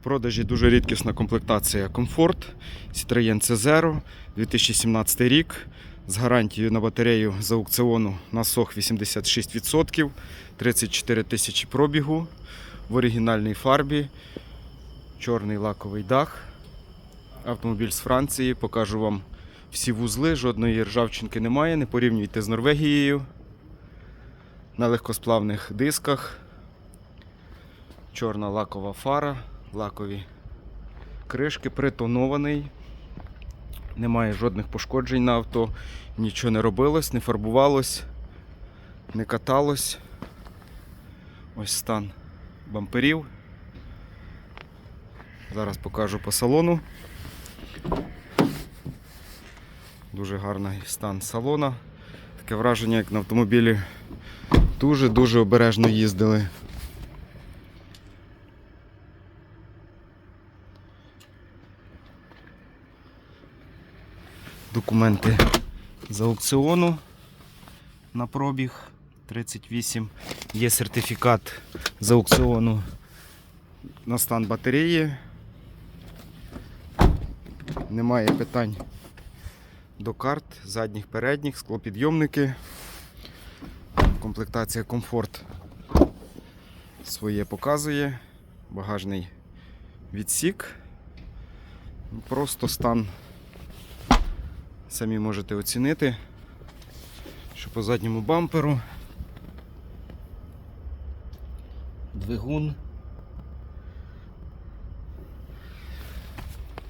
В продажі дуже рідкісна комплектація Comfort Citroën C0 2017 рік з гарантією на батарею з аукціону на сох 86%, 34 тисячі пробігу в оригінальній фарбі, чорний лаковий дах. Автомобіль з Франції. Покажу вам всі вузли, жодної ржавчинки немає, не порівнюйте з Норвегією. На легкосплавних дисках. Чорна лакова фара, лакові кришки, притонований. Немає жодних пошкоджень на авто, нічого не робилось, не фарбувалось, не каталось. Ось стан бамперів. Зараз покажу по салону. Дуже гарний стан салона. Таке враження, як на автомобілі дуже-дуже обережно їздили. Документи з аукціону на пробіг 38. Є сертифікат з аукціону на стан батареї. Немає питань до карт, задніх, передніх, склопідйомники. Комплектація комфорт своє показує. Багажний відсік. Просто стан самі можете оцінити, що по задньому бамперу двигун.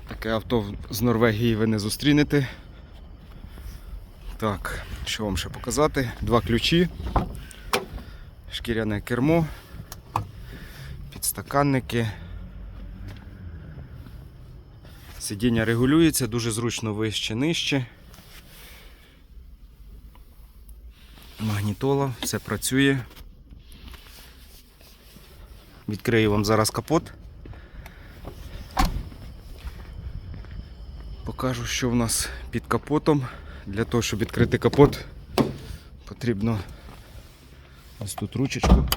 Таке авто з Норвегії ви не зустрінете. Так, що вам ще показати? Два ключі, шкіряне кермо, підстаканники. Сидіння регулюється, дуже зручно вище нижче. Магнітола, все працює. Відкрию вам зараз капот. Покажу, що в нас під капотом. Для того, щоб відкрити капот, потрібно ось тут ручечку.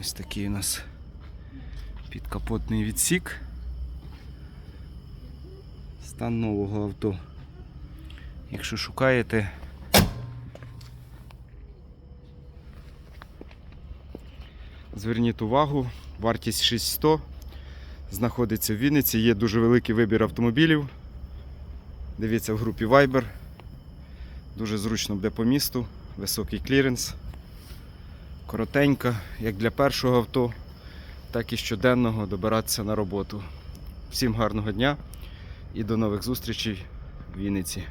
Ось такий у нас підкапотний відсік. Стан нового авто. Якщо шукаєте, зверніть увагу, вартість 6100 знаходиться в Вінниці, є дуже великий вибір автомобілів. Дивіться в групі Viber. Дуже зручно буде по місту, високий кліренс коротенька, як для першого авто, так і щоденного добиратися на роботу. Всім гарного дня і до нових зустрічей в Вінниці.